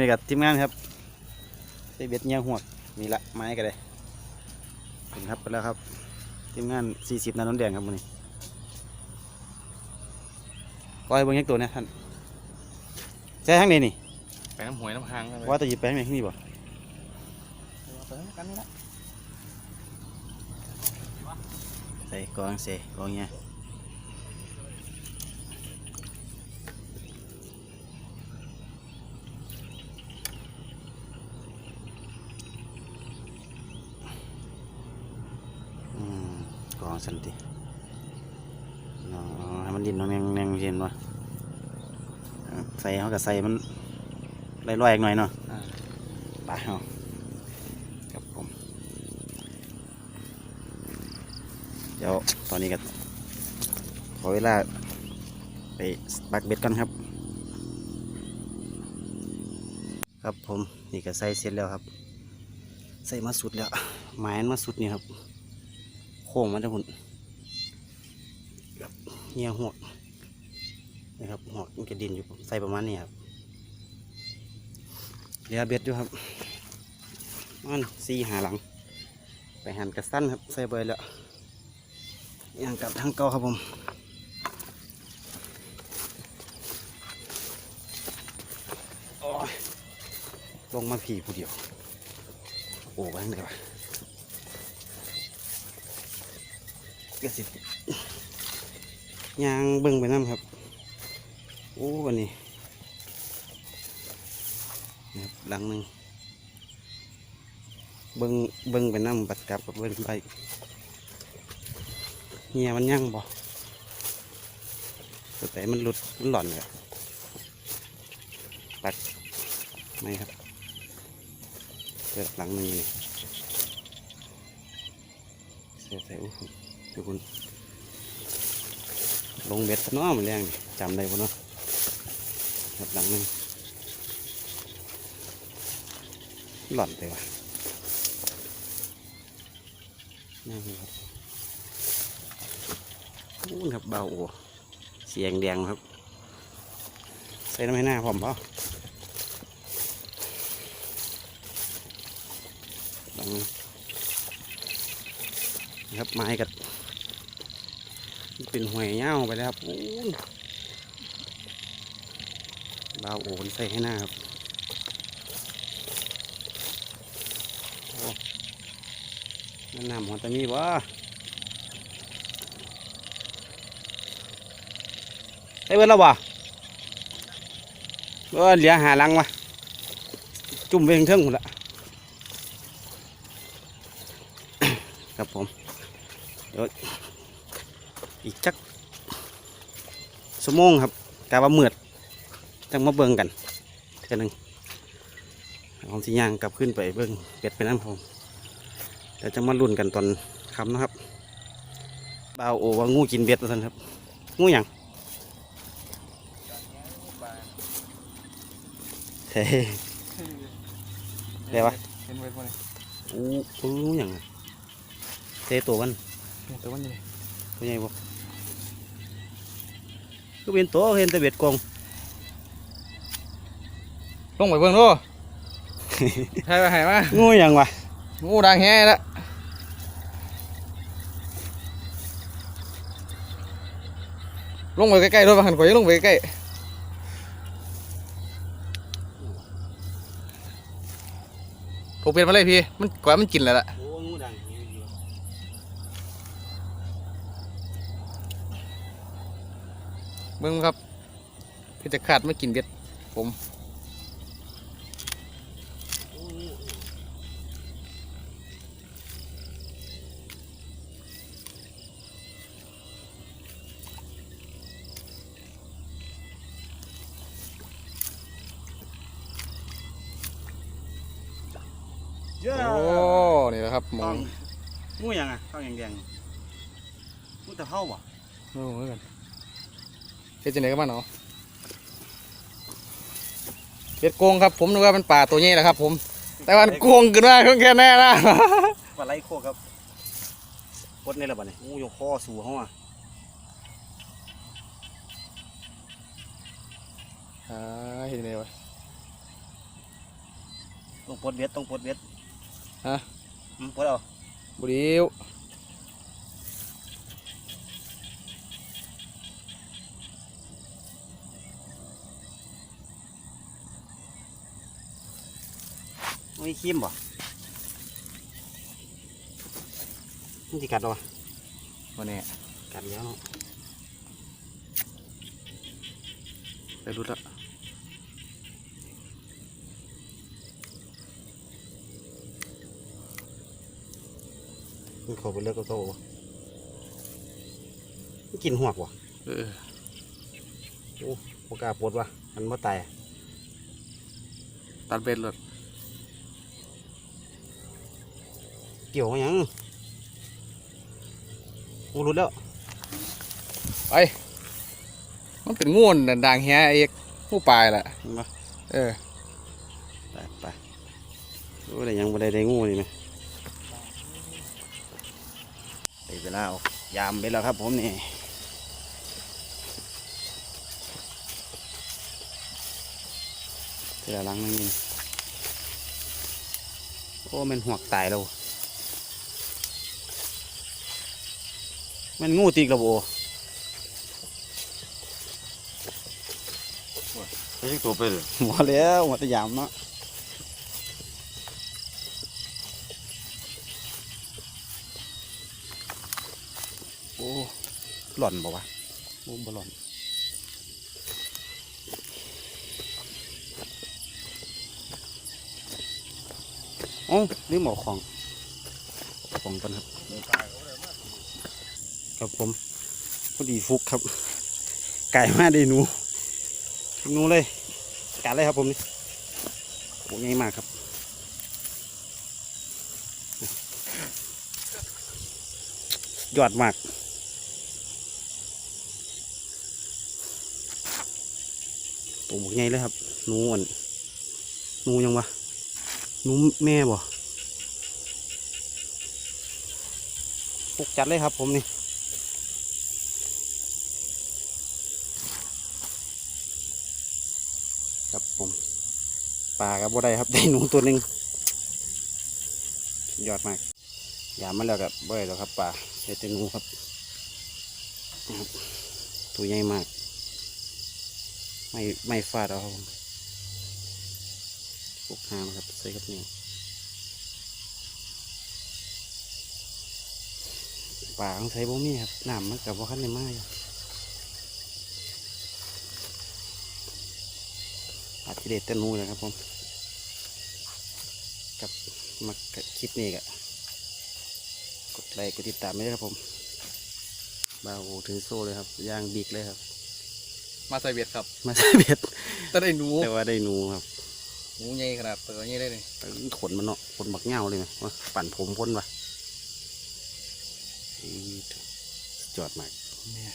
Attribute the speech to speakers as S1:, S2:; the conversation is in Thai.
S1: นี่กับทีมงานครับใส่เบ็ดเงี้ยหวกนี่ละไม้กันเลยถึงครับไปแล้วครับทีมงาน 40นาน้นแดงครับมื้อนี้ปล่อยเบิ่งยักตัวเนี่ยท่านใช่ทางนี้นี่
S2: ไปน้ำหวยน้ำค้างกันเลย
S1: ว่าจะหยิบไปทางไหนที่นี่บ่
S2: ไปกันนี่ละ
S1: ใส่กองเสกองเงี้ยอืม กองสันติให้มันดินเนแนงแนงเย็นวะใส่เขากับใส่มันลอยๆอีกหน่อยเนาะไปเอาครับผมเดี๋ยวตอนนี้ก็ขอเวลาไปบักเบ็ดกันครับ ครับผมนี่ก็ใส่เสร็จแล้วครับ ใส่มาสุดแล้วหมายมันมาสุดนี่ครับ ค้งมันจะหุ่นครับเงี้ยหวกนะครับหัวกมันกระดินอยู่ใส่ประมาณนี้ครับเหลือเบ็ดอยู่ครับมันสี่หาหลัง ไปหันกระสั้นครับใส่เบยแล้วอย่างกับทางเก่าครับผมอ้ยลงมาผีผู้เดียว โอ้ไปทางไหนวะ ก็สิยางเบิ่งไปน้ำครับโอ้วันนี้นะครับหลังหนึ่งเบิ่งเบิ่งไปน้ำบัดกลับกับเบิ่งไปเฮียมันยั่งบ่แต่มันหลุดมันหล่อนเลยปัดไม่ครับเจอหลังหนึ่งนี่เสียใส่อู้ หูดูคุณลงเบ็ดเนาะมันแรงจำได้ปะเนาะครับหลังนึงหล่อนไปว่ะนั่งครับนู่นครับเบาโอ้เสียงแดงครับ ใส่น้ำให้หน้าพร้อมเปล่าบังนะครับไม้กัด เป็นหวยเง่าไปแล้วครับอู้ยเบาโอนใส่ให้หน้าครับโอ้นั่นน้ำหัวตะมีบ่ไอ้เบิดแล้วบ่เออเหลือหาลังวะจุ่มไปถึงเทิงหมดละครับผมเดี๋ยว อีกจักสมงครับกาว่าเมือดจังมาเบิ่งกันเท่านึงผมสิย่างกลับขึ้นไปเบิ่งเป็ดไปนั่นผมเดี๋ยวจะมาลุ้นกันตอนคำนะครับบ่าวโอว่างูกินเบ็ดท่าซั่นครับ งูหยังเฮ้ยเดี๋ยววะ
S2: เห็นไว้พวกนี้
S1: อู้อู้หยังอะเตะตัวมัน
S2: แต่ว่านี่
S1: ตัวใหญ่บ่ก็เป็นตัวเห็นแต่เบ็ ดกอง
S2: ลงไปเบิ่งดูใช่ไหมใช่ไหม
S1: งูหยังวะ
S2: งูดังแฮ่ละลงไปใกล้ๆด้วยหันก่อยลงไปใกล้ถูกเปลี่ยนมาเลยพี่ มันกว่ามันกินแล้วล่ะ
S1: โอ้งูดัง
S2: เบิ่งครับพี่จะขาดไม่กินเบ็ดผม
S1: เยอะ
S2: โอ้นี่แหละครับหม
S1: ต้
S2: อ
S1: องงงูหยังอะต้องแดงๆงูตะเภาบ่
S2: โอ้เหมือนกัน เฮ็ดจังไดกับมันเนาะเฮ็ดโกงครับผมนึกว่ามันป่าตัวนี้แหละครับ ผม แต่ว่ามันโกงขึ้นมาเพิ่งแค่แน่นะ
S1: ปลาไหลโคกครับกดในระบาดนี่งูยกคอสู่เฮาอะ
S2: อ่าเห็นไหมวะ
S1: ต้องปลดเบ็ดต้องปลดเบ็ด
S2: ฮะ
S1: อืมปลดเอา
S2: บุรีว
S1: ม่ขี้มบ่มันจะกัดเหรอวะ
S2: วันนี้
S1: กัดแล้วเนาะ
S2: ไปรุดละ
S1: มันเขาไปเลือกก็โตวะมันกินหัวกวะ
S2: เออ
S1: โอกล้าปลดวะมันไม่ตาย
S2: ตัดเบ็ดเลย
S1: เกี่ยวมาหยังโอ้รุดแล้ว
S2: ไป มันเป็นงูนน่ะด่างแฮเอกผู้ปลายล่ะ
S1: เห็นปะ
S2: เออ
S1: ไปไปดูได้ยังบ่ได้ได้งูนี่ไหมได้เวลาออกยามไปแล้วครับผมนี่เวลาล้างนั่งยินโอ้มันหวกตายแล้ว มันงูตีกระโบ
S3: ไม่ใช่ตัวไปเลย
S1: หมดแล้วหมดแต่ยามเนาะโอ้หล่อนบ่วะโอ้บ่หล่อนโอ้ลืมเอาของเอาของกันครับ ครับผมพอดีฟุกครับ ไก่มาได้หนูหนูเลยกัดเลยครับผมนี่โอ้ใหญ่มากครับยอดมากตัวบกใหญ่เลยครับหนูอ่อนหนูยังวะหนูแม่บ่ปุกจัดเลยครับผมนี่ ครับผมปลากับบ่ได้ครับได้หนูตัวหนึ่งยอดมากยามมาแล้วกับบ่ได้แล้วครับปลาได้แต่หนูครับนะครับตัวใหญ่มาก ไม่ไม่ฟาดเอาครับพวกหามครับใส่กับเนียปลาของใส่บ่มีครับน้ำมันกับว่าขั้นในมาอยู่ อาจจะเด็ดแต่หนูเลยครับผมกับมาคลิปนี้ก็กดไลค์กดติดตามไม่ได้ครับผมบาวโอถือโซ่เลยครับย่างบิ๊กเลยครับ
S2: มาใส่เบ็ดครับ
S1: มาใส่เบ็ด
S2: จะได้หนู
S1: แต่ว่าได้หนูครับ
S2: หนูใหญ่ขนาดตัวใหญ่เลยนี่
S1: แต่ขนมันเนาะขนบักเหงาเลยไหมว่าปั่นผมพ้นวะอี๋สุดยอดมาก
S2: เนี่ย